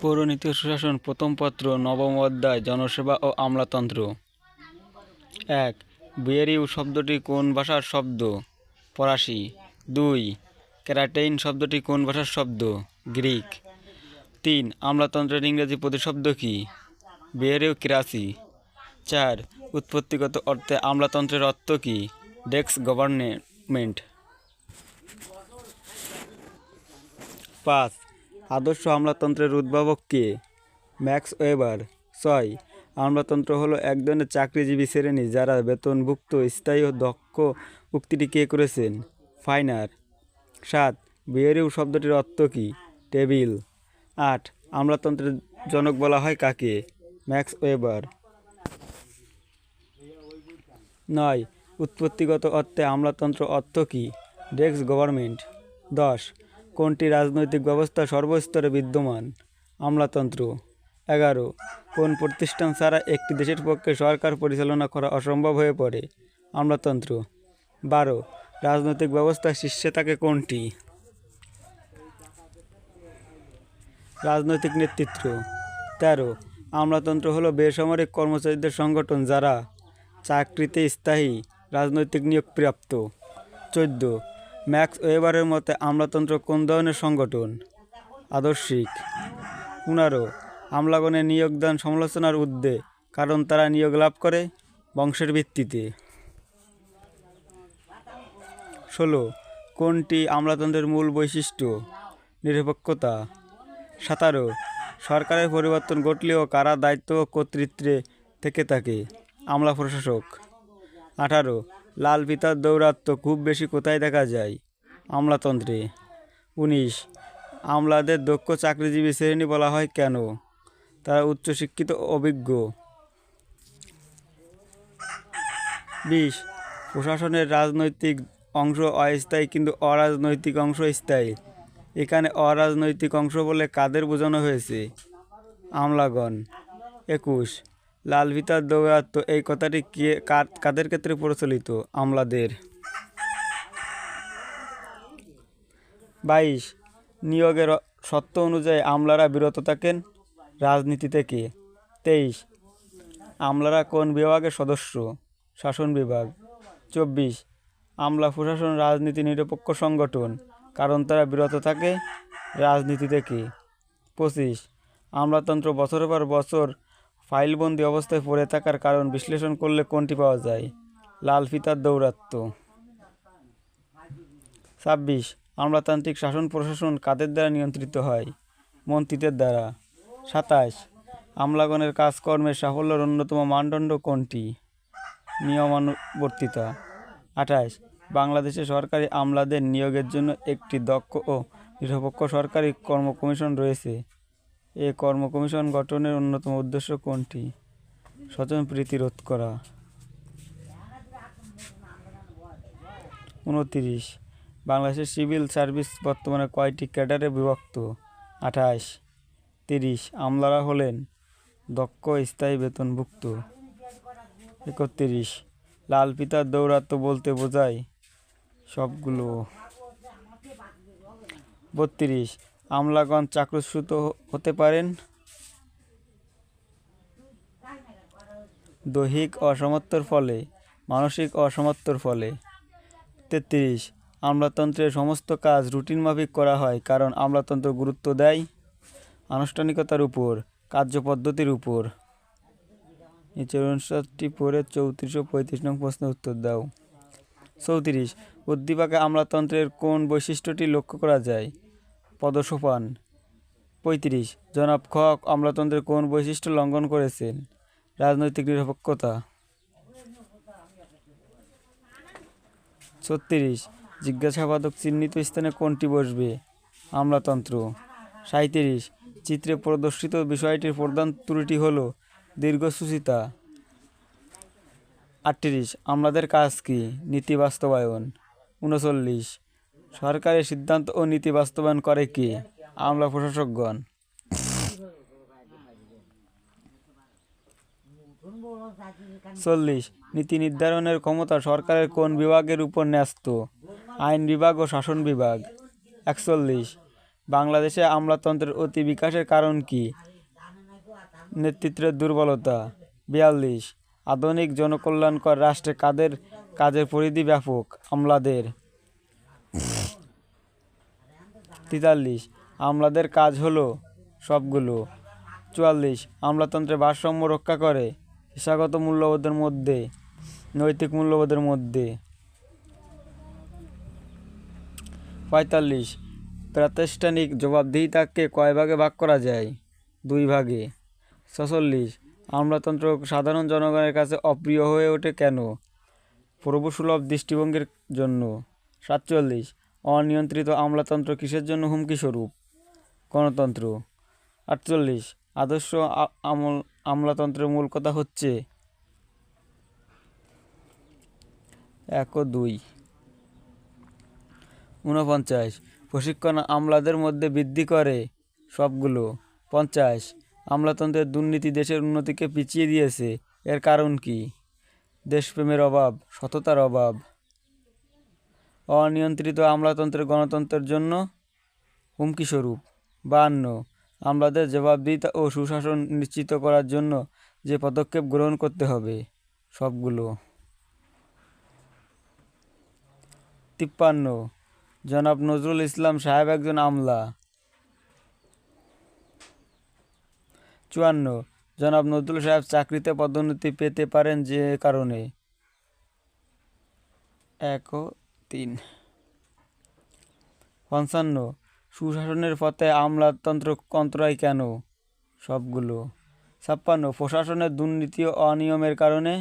পৌরনীতি সুশাসন প্রথম পত্র, নবম অধ্যায়, জনসেবা ও আমলাতন্ত্র। এক বিয়েরিউ শব্দটি কোন ভাষার শব্দ? ফরাসি। দুই, ক্যারাটেইন শব্দটি কোন ভাষার শব্দ? গ্রিক। তিন, আমলাতন্ত্রের ইংরেজি প্রতিশব্দ কি? বিয়েরিউ কিরাসি। চার, উৎপত্তিগত অর্থে আমলাতন্ত্রের অর্থ কি? ডেক্স গভর্নমেন্ট। পাঁচ আদর্শ আমলাতন্ত্রের উদ্ভাবক কে? Max weber. ছয়, আমলাতন্ত্র হলো এক ধরনের চাকরিজীবী শ্রেণি যারা বেতনভুক্ত, স্থায়ী ও দক্ষ উক্তিটি কে করেছেন? ফাইনার। সাত বিয়েরিউ শব্দটির অর্থ কী? টেবিল। আট, আমলাতন্ত্রের জনক বলা হয় কাকে? Max Weber. নয়, উৎপত্তিগত অর্থে আমলাতন্ত্র অর্থ কী? ডেক্স গভর্নমেন্ট। দশ কোনটি রাজনৈতিক ব্যবস্থা সর্বস্তরে বিদ্যমান? আমলাতন্ত্র। এগারো। কোন প্রতিষ্ঠান ছাড়া একটি দেশের পক্ষে সরকার পরিচালনা করা অসম্ভব হয়ে পড়ে? আমলাতন্ত্র। বারো। রাজনৈতিক ব্যবস্থার শীর্ষে থাকে কোনটি? রাজনৈতিক নেতৃত্ব। তেরো। আমলাতন্ত্র হলো বেসামরিক কর্মচারীদের সংগঠন যারা চাকরিতে স্থায়ী রাজনৈতিক নিয়োগ প্রাপ্ত চোদ্দ। ম্যাক্স ওয়েবারের মতে আমলাতন্ত্র কোন ধরনের সংগঠন? আদর্শিক। পনেরো আমলাগণের নিয়োগদান সমালোচনার ঊর্ধ্বে, কারণ তারা নিয়োগ লাভ করে বংশের ভিত্তিতে। ষোলো, কোনটি আমলাতন্ত্রের মূল বৈশিষ্ট্য? নিরপেক্ষতা। সাতারো, সরকারের পরিবর্তন ঘটলেও কারা দায়িত্ব কর্তৃত্বে থেকে থাকে? আমলা প্রশাসক। আঠারো লাল পিতার দৌরাত্ম্য খুব বেশি কোথায় দেখা যায়? আমলাতন্ত্রে। উনিশ, আমলাদের দক্ষ চাকরিজীবী শ্রেণি বলা হয় কেন? তারা উচ্চশিক্ষিত অভিজ্ঞ। বিশ, প্রশাসনের রাজনৈতিক অংশ অস্থায়ী কিন্তু অরাজনৈতিক অংশ স্থায়ী। এখানে অরাজনৈতিক অংশ বলে কাদের বোঝানো হয়েছে? আমলাগণ। একুশ লাল ভিতার দৌরাত্ম এই কথাটি কে কাদের ক্ষেত্রে প্রচলিত? আমলাদের। বাইশ, নিয়োগের সত্য অনুযায়ী আমলারা বিরত থাকেন। রাজনীতি থেকে তেইশ, আমলারা কোন বিভাগের সদস্য? শাসন বিভাগ। চব্বিশ, আমলা প্রশাসন রাজনীতি নিরপেক্ষ সংগঠন, কারণ তারা বিরত থাকে। রাজনীতি থেকে পঁচিশ, আমলাতন্ত্র বছরের পর বছর ফাইলবন্দি অবস্থায় পড়ে থাকার কারণ বিশ্লেষণ করলে কোনটি পাওয়া যায়? লাল ফিতার দৌরাত্ম্য। ছাব্বিশ, আমলাতান্ত্রিক শাসন প্রশাসন কাদের দ্বারা নিয়ন্ত্রিত হয়? মন্ত্রীদের দ্বারা। সাতাশ, আমলাগণের কাজকর্মের সাফল্যের অন্যতম মানদণ্ড কোনটি? নিয়মানুবর্তিতা। আঠাশ, বাংলাদেশে সরকারি আমলাদের নিয়োগের জন্য একটি দক্ষ ও নিরপেক্ষ সরকারি কর্ম কমিশন রয়েছে। এ কর্ম কমিশন গঠনের অন্যতম উদ্দেশ্য কোনটি? স্বজন প্রীতি রোধ করা। উনতিরিশ। বাংলাদেশের সিভিল সার্ভিস বর্তমানে কয়টি ক্যাডারে বিভক্ত? আঠাশ। তিরিশ। আমলারা হলেন দক্ষ, স্থায়ী, বেতনভুক্ত। একত্রিশ। লাল পিতার দৌরাত্ম্য বলতে বোঝায় সবগুলো। বত্রিশ। আমলাগণ চাকরচ্যুত হতে পারেন। দৈহিক অসমত্বর ফলে, মানসিক অসমত্বর ফলে। তেত্রিশ আমলাতন্ত্রের সমস্ত কাজ রুটিন মাফিক করা হয় কারণ আমলাতন্ত্র গুরুত্ব দেয় আনুষ্ঠানিকতার উপর, কার্যপদ্ধতির উপর। নিচের অনুসারটি পড়ে চৌত্রিশ ও পঁয়ত্রিশ নং প্রশ্নের উত্তর দাও। চৌত্রিশ, উদ্দীপকে আমলাতন্ত্রের কোন বৈশিষ্ট্যটি লক্ষ্য করা যায়? পদসোপান পঁয়ত্রিশ, জনাব খক আমলাতন্ত্রের কোন বৈশিষ্ট্য লঙ্ঘন করেছেন? রাজনৈতিক নিরপেক্ষতা। ছত্রিশ, জিজ্ঞাসাবাদক চিহ্নিত স্থানে কোনটি বসবে? আমলাতন্ত্র সাঁত্রিশ চিত্রে প্রদর্শিত বিষয়টির প্রধান ত্রুটি হল দীর্ঘসূচিতা। আটত্রিশ, আমলাদের কাজ কি? নীতি বাস্তবায়ন। উনচল্লিশ সরকারের সিদ্ধান্ত ও নীতি বাস্তবায়ন করে কি? আমলা প্রশাসকগণ। চল্লিশ, নীতি নির্ধারণের ক্ষমতা সরকারের কোন বিভাগের উপর ন্যস্ত? আইন বিভাগ ও শাসন বিভাগ। একচল্লিশ, বাংলাদেশে আমলাতন্ত্রের অতি বিকাশের কারণ কি? নেতৃত্বের দুর্বলতা। বিয়াল্লিশ, আধুনিক জনকল্যাণকর রাষ্ট্রে কাদের, কাজের পরিধি ব্যাপক? আমলাদের। তেতাল্লিশ, আমলাদের কাজ হলো সবগুলো। চুয়াল্লিশ আমলাতন্ত্রের ভারসাম্য রক্ষা করে পেশাগত মূল্যবোধের মধ্যে, নৈতিক মূল্যবোধের মধ্যে। পঁয়তাল্লিশ, প্রাতিষ্ঠানিক জবাবদিহিতাকে কয় ভাগে ভাগ করা যায়? দুই ভাগে। ছচল্লিশ, আমলাতন্ত্র সাধারণ জনগণের কাছে অপ্রিয় হয়ে ওঠে কেন? প্রভুসুলভ দৃষ্টিভঙ্গির জন্য। সাতচল্লিশ অনিয়ন্ত্রিত আমলাতন্ত্র কিসের জন্য হুমকি স্বরূপ? গণতন্ত্র। আটচল্লিশ। আদর্শ আমল, আমলাতন্ত্রের মূল কথা হচ্ছে এক ও দুই। ঊনপঞ্চাশ। প্রশিক্ষণ আমলাদের মধ্যে বৃদ্ধি করে সবগুলো। পঞ্চাশ। আমলাতন্ত্রের দুর্নীতি দেশের উন্নতিকে পিছিয়ে দিয়েছে। এর কারণ কি? দেশপ্রেমের অভাব, সততার অভাব অনিয়ন্ত্রিত আমলাতন্ত্রের গণতন্ত্রের জন্য হুমকি স্বরূপ। বাহান্ন আমলাদের জবাবদিহিতা ও সুশাসন নিশ্চিত করার জন্য যে পদক্ষেপ গ্রহণ করতে হবে, সবগুলো। তিপ্পান্ন, জনাব নজরুল ইসলাম সাহেব একজন আমলা। চুয়ান্ন, জনাব নজরুল সাহেব চাকরিতে পদোন্নতি পেতে পারেন যে কারণে। এক তিন। পঞ্চান্ন সুশাসনের পথে আমলাতন্ত্র কন্ত্রায় কেন সবগুলো? ছাপ্পান্ন প্রশাসনের দুর্নীতি ও অনিয়মের কারণে